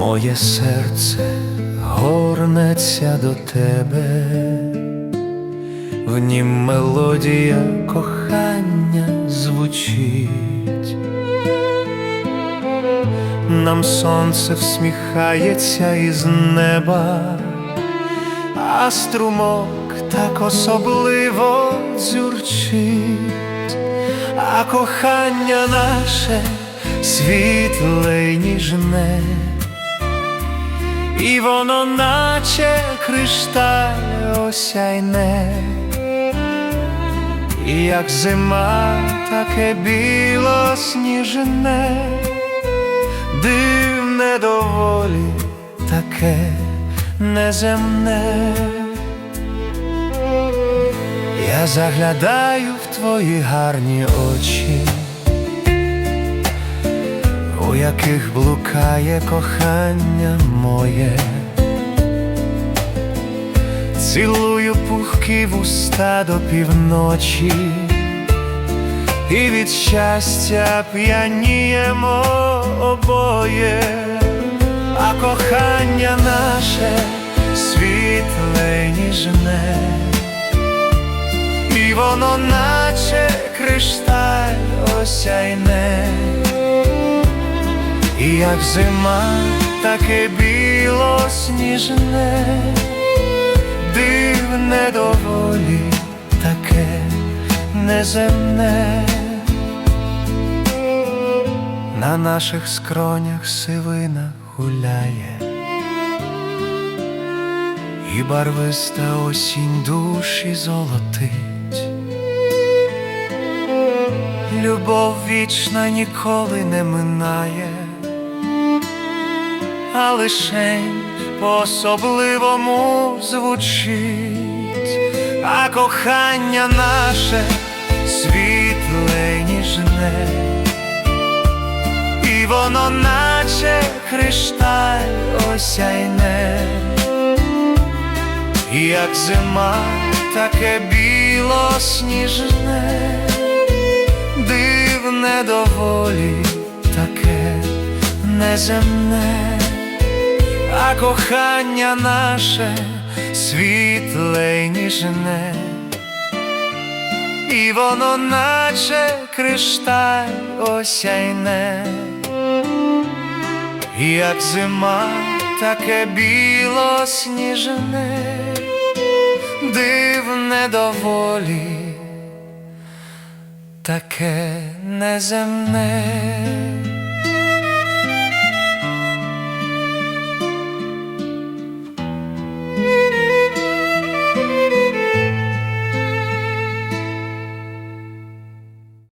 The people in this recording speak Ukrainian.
Моє серце горнеться до тебе, в нім мелодія кохання звучить, нам сонце всміхається із неба, а струмок так особливо дзюрчить, а кохання наше світле й ніжне. І воно наче кришталь осяйне, і як зима, таке білосніжне, дивне доволі, таке неземне. Я заглядаю в твої гарні очі яких блукає кохання моє, цілую пухкі вуста до півночі, і від щастя п'яніємо обоє, а кохання наше світле ніжне, і воно наче кришталь осяйне. Як зима, таке білосніжне, дивне доволі, таке неземне, на наших скронях сивина гуляє, і барвиста осінь душі золотить. Любов вічна ніколи не минає а лишень по-особливому звучить, а кохання наше світле ніжне, і воно наче кришталь осяйне, як зима, таке білосніжне, дивне доволі таке неземне а кохання наше світле й ніжне, і воно наче кришталь осяйне, як зима, таке білосніжне, дивне доволі, таке неземне.